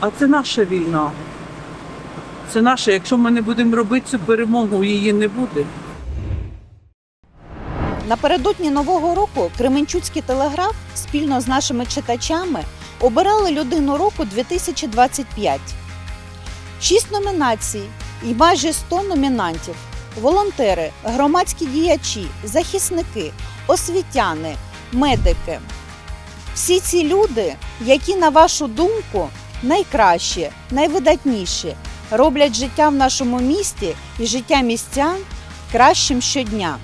А це наша війна. Це наша. Якщо ми не будемо робити цю перемогу, її не буде. Напередодні нового року Кременчуцький телеграф спільно з нашими читачами обирали людину року 2025. Шість номінацій і майже 100 номінантів: волонтери, громадські діячі, захисники, освітяни, медики. Всі ці люди, які, на вашу думку, найкращі, найвидатніші, роблять життя в нашому місті і життя містян кращим щодня.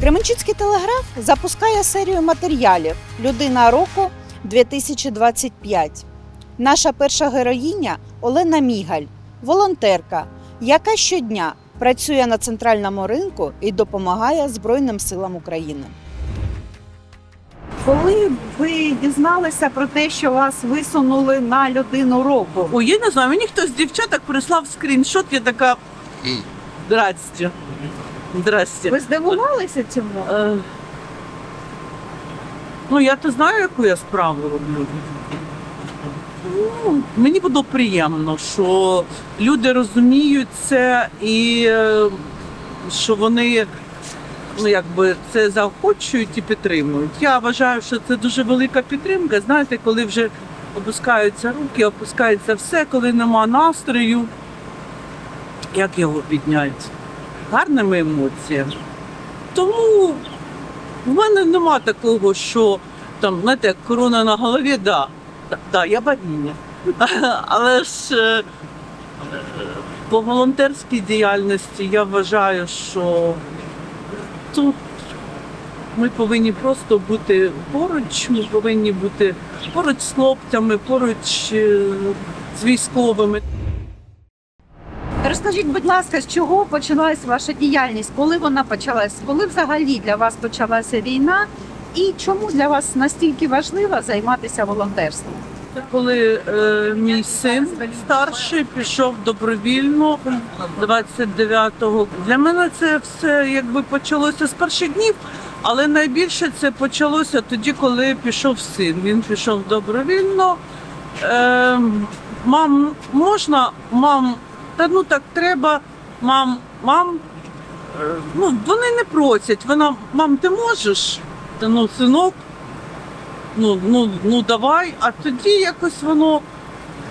Кременчуцький телеграф запускає серію матеріалів Людина року 2025. Наша перша героїня Олена Мігаль, волонтерка, яка щодня працює на центральному ринку і допомагає Збройним силам України. Коли ви дізналися про те, що вас висунули на людину року, Ой, я не знаю, мені хтось з дівчаток прислав скріншот, я така. Здрасте. Здрасте. ви здивувалися цьому? Е, Ну, я то знаю, яку я справу роблю. Ну, мені було приємно, що люди розуміють це і е, що вони ну, якби це заохочують і підтримують. Я вважаю, що це дуже велика підтримка. Знаєте, коли вже опускаються руки, опускається все, коли нема настрою. Як його підняти? Гарними емоціями. Тому в мене нема такого, що там, знаєте, корона на голові, да, да, да я богиня. Але ж е, по волонтерській діяльності я вважаю, що тут ми повинні просто бути поруч, ми повинні бути поруч з хлопцями, поруч е, з військовими. Розкажіть, будь ласка, з чого почалась ваша діяльність? Коли вона почалась? Коли взагалі для вас почалася війна? І чому для вас настільки важливо займатися волонтерством? Коли е, мій син старший пішов добровільно 29-го, для мене це все якби почалося з перших днів, але найбільше це почалося тоді, коли пішов син. Він пішов добровільно. Е, мам, можна, мам, та ну так треба, мам, мам. Е, ну, вони не просять. Вона, мам, ти можеш? Та ну, синок, ну, ну, ну давай. А тоді якось воно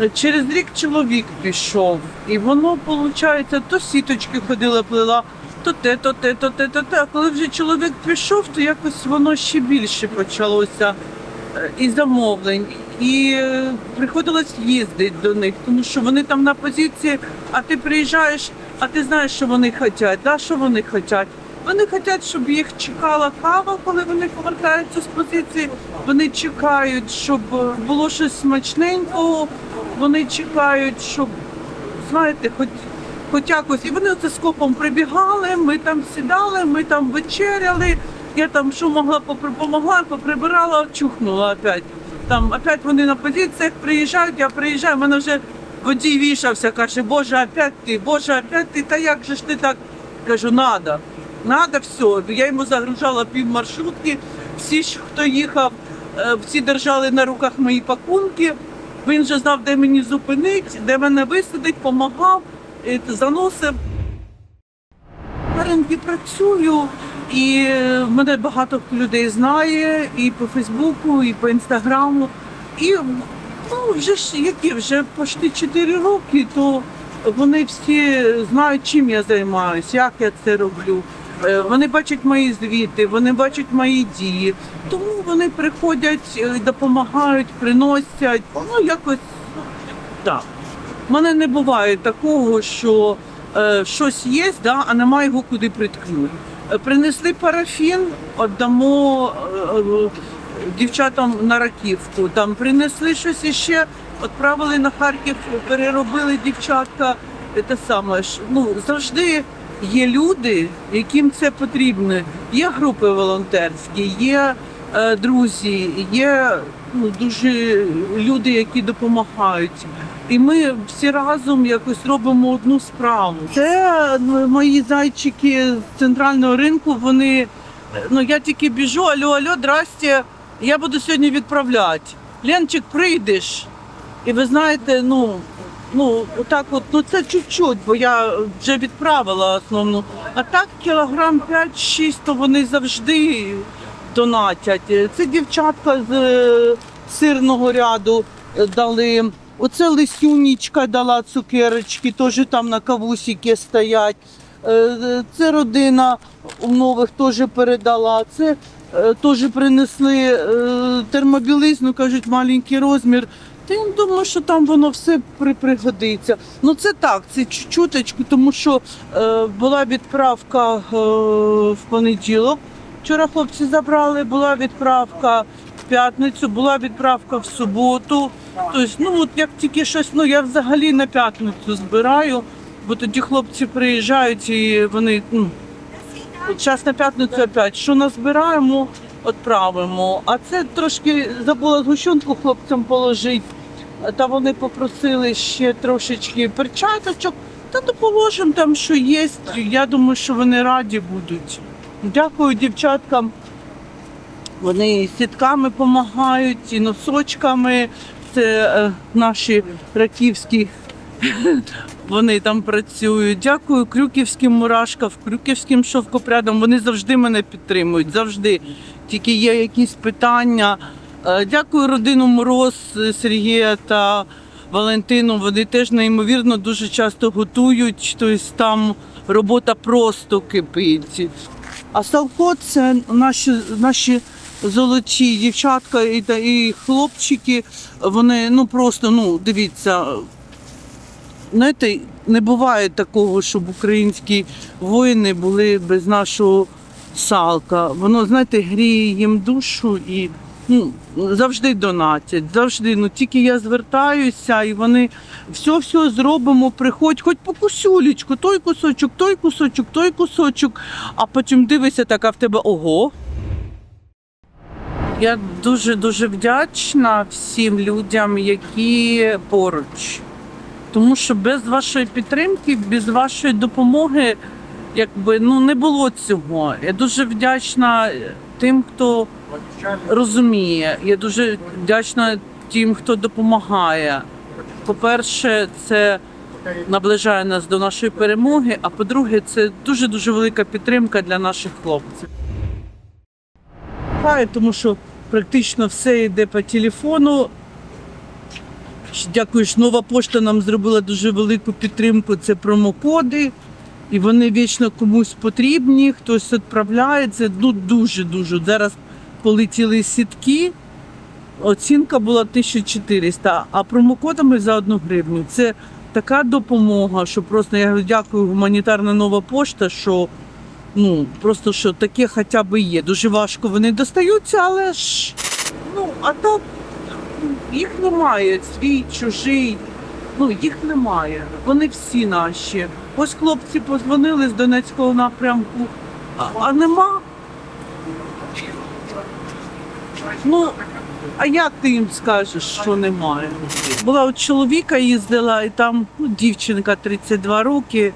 е, через рік чоловік пішов. І воно, виходить, то сіточки ходила, плела, то те, то те, то те, то те. А коли вже чоловік пішов, то якось воно ще більше почалося е, і замовлень. І е, приходилось їздити до них, тому що вони там на позиції, а ти приїжджаєш, а ти знаєш, що вони хочуть, да, що вони хочуть. Вони хочуть, щоб їх чекала кава, коли вони повертаються з позиції. Вони чекають, щоб е, було щось смачненького. Вони чекають, щоб знаєте, хоч, хоч якось. І вони оце скопом прибігали. Ми там сідали, ми там вечеряли. Я там що могла попомогла, поприбирала, чухнула опять. Там опять вони на позиціях приїжджають, я приїжджаю, мене вже водій вішався, каже, Боже, опять ти, Боже, опять ти, та як же ж ти так? Кажу, надо. Надо все. Я йому загружала пів маршрутки. Всі, хто їхав, е, всі держали на руках мої пакунки. Він же знав, де мені зупинить, де мене висадить, допомагав, заносив. На ринку працюю, і е, мене багато людей знає і по Фейсбуку, і по інстаграму. І ну, вже ж які вже почти 4 роки, то вони всі знають, чим я займаюся, як я це роблю. Е, Вони бачать мої звіти, вони бачать мої дії. Тому вони приходять, е, допомагають, приносять. Ну якось так. У мене не буває такого, що е, щось є, да, а немає його куди приткнути. Е, Принесли парафін, віддамо е, е, дівчатам на раківку. Там принесли щось іще, відправили на Харків, переробили дівчатка. Те саме. Ну завжди є люди, яким це потрібно. Є групи волонтерські, є е, друзі, є ну, дуже люди, які допомагають. І ми всі разом якось робимо одну справу. Це ну, мої зайчики з центрального ринку. Вони ну я тільки біжу, алло, алло, здрасте, я буду сьогодні відправляти. Ленчик, прийдеш. І ви знаєте, ну, ну, отак от, ну це чуть-чуть, бо я вже відправила основну. А так кілограм 5-6, то вони завжди донатять. Це дівчатка з е, сирного ряду е, дали. Оце Лисюнічка дала цукерочки, теж там на кавусіки стоять. Е, Це родина у нових теж передала. Це е, теж принесли е, термобілизну, кажуть, маленький розмір. Та я думаю, що там воно все при- пригодиться. Ну це так, це чу- чуточку, тому що е, була відправка е, в понеділок. Вчора хлопці забрали, була відправка в п'ятницю, була відправка в суботу. Тобто, ну от як тільки щось, ну я взагалі на п'ятницю збираю, бо тоді хлопці приїжджають і вони ну, час на п'ятницю опять. Що назбираємо, відправимо. А це трошки забула згущенку хлопцям положити. Та вони попросили ще трошечки перчаточок. Та допоможемо там, що є. Я думаю, що вони раді будуть. Дякую дівчаткам. Вони і сітками допомагають, і носочками. Це е, наші раківські. Вони там працюють. Дякую крюківським мурашкам, крюківським шовкопрядам. Вони завжди мене підтримують. Завжди. Тільки є якісь питання. Е, Дякую родину Мороз е, Сергія та Валентину. Вони теж неймовірно дуже часто готують. Тобто там робота просто кипить. А Салко це наші, наші золоті дівчатка і, і хлопчики. Вони ну просто ну дивіться. Знаєте, не буває такого, щоб українські воїни були без нашого салка. Воно, знаєте, гріє їм душу і ну, завжди донатять, завжди. Ну тільки я звертаюся, і вони все все зробимо, приходь, хоч по кусюлечку, той кусочок, той кусочок, той кусочок, а потім дивишся, така в тебе ого. Я дуже дуже вдячна всім людям, які поруч. Тому що без вашої підтримки, без вашої допомоги, якби ну не було цього. Я дуже вдячна тим, хто розуміє. Я дуже вдячна тим, хто допомагає. По-перше, це наближає нас до нашої перемоги. А по-друге, це дуже дуже велика підтримка для наших хлопців. Тому що практично все йде по телефону. Дякую, що нова пошта нам зробила дуже велику підтримку. Це промокоди, і вони вічно комусь потрібні. Хтось відправляє це. Ну дуже дуже. Зараз полетіли сітки. Оцінка була 1400, а промокодами за одну гривню. Це така допомога, що просто я дякую, гуманітарна нова пошта, що ну просто що таке хоча б є. Дуже важко вони достаються, але ж ну а так їх немає, свій, чужий. Ну, їх немає. Вони всі наші. Ось хлопці позвонили з Донецького напрямку, а, а нема. Ну, а як ти їм скажеш, що немає? Була у чоловіка їздила, і там ну, дівчинка 32 роки,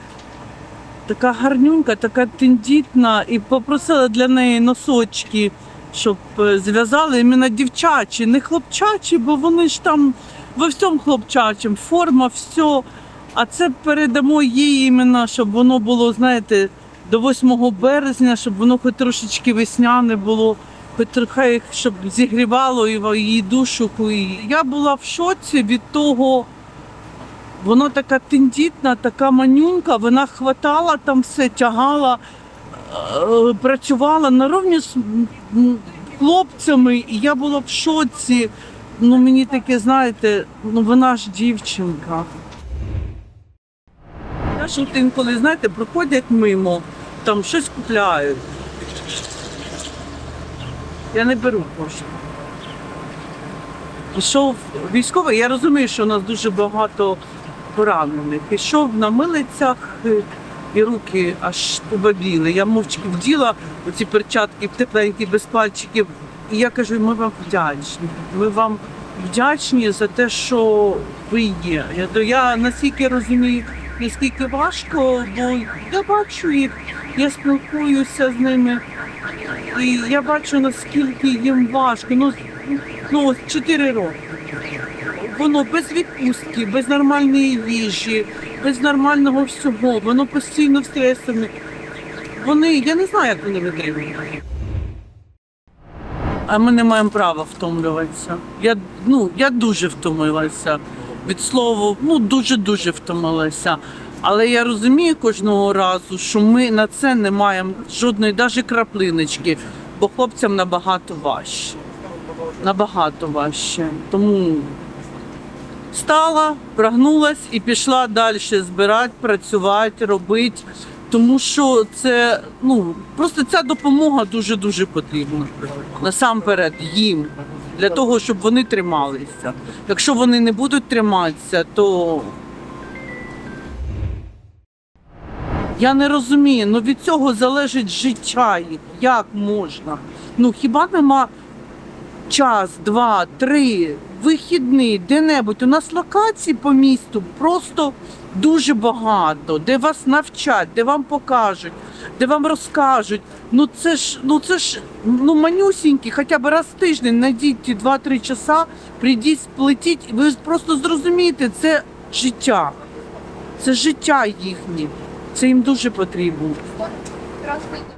така гарнюнька, така тендітна, і попросила для неї носочки, щоб е, зв'язали іменно дівчачі, не хлопчачі, бо вони ж там во всьому хлопчачим, форма, все. А це передамо їй іменно, щоб воно було, знаєте, до 8 березня, щоб воно хоч трошечки весняне було, хоч трохи, щоб зігрівало її душу. Я була в шоці від того. Вона така тендітна, така манюнька, вона хватала там все, тягала, е, працювала на рівні з хлопцями, і я була в шоці. Ну мені таке, знаєте, ну вона ж дівчинка. Я ж от інколи, знаєте, проходять мимо, там щось купляють. Я не беру кошти. Пішов військовий, я розумію, що у нас дуже багато поранених. Пішов на милицях е, і руки аж побабіли. Я мовчки вділа оці перчатки тепленькі, без пальчиків. І я кажу, ми вам вдячні. Ми вам вдячні за те, що ви є. Я, я настільки розумію, наскільки важко, бо я бачу їх, я спілкуюся з ними. І я бачу, наскільки їм важко. Ну, ну ось 4 роки. воно без відпустки, без нормальної їжі, без нормального всього, воно постійно в. Вони, я не знаю, як вони витримують. А ми не маємо права втомлюватися. Я, ну, я дуже втомилася. Від слова, ну дуже-дуже втомилася. Але я розумію кожного разу, що ми на це не маємо жодної навіть краплиночки, бо хлопцям набагато важче. Набагато важче. Тому стала, прогнулась і пішла далі збирати, працювати, робити. Тому що це ну просто ця допомога дуже дуже потрібна насамперед їм для того, щоб вони трималися. Якщо вони не будуть триматися, то я не розумію. Ну від цього залежить життя їх. Як можна? Ну хіба нема час, два, три, вихідний, де-небудь. У нас локацій по місту просто дуже багато, де вас навчать, де вам покажуть, де вам розкажуть. Ну це ж, ну це ж ну манюсінькі, хоча б раз в тиждень найдіть ті 2-3 часа, прийдіть, сплетіть, і ви просто зрозумієте, це життя. Це життя їхнє. Це їм дуже потрібно. Здравствуйте.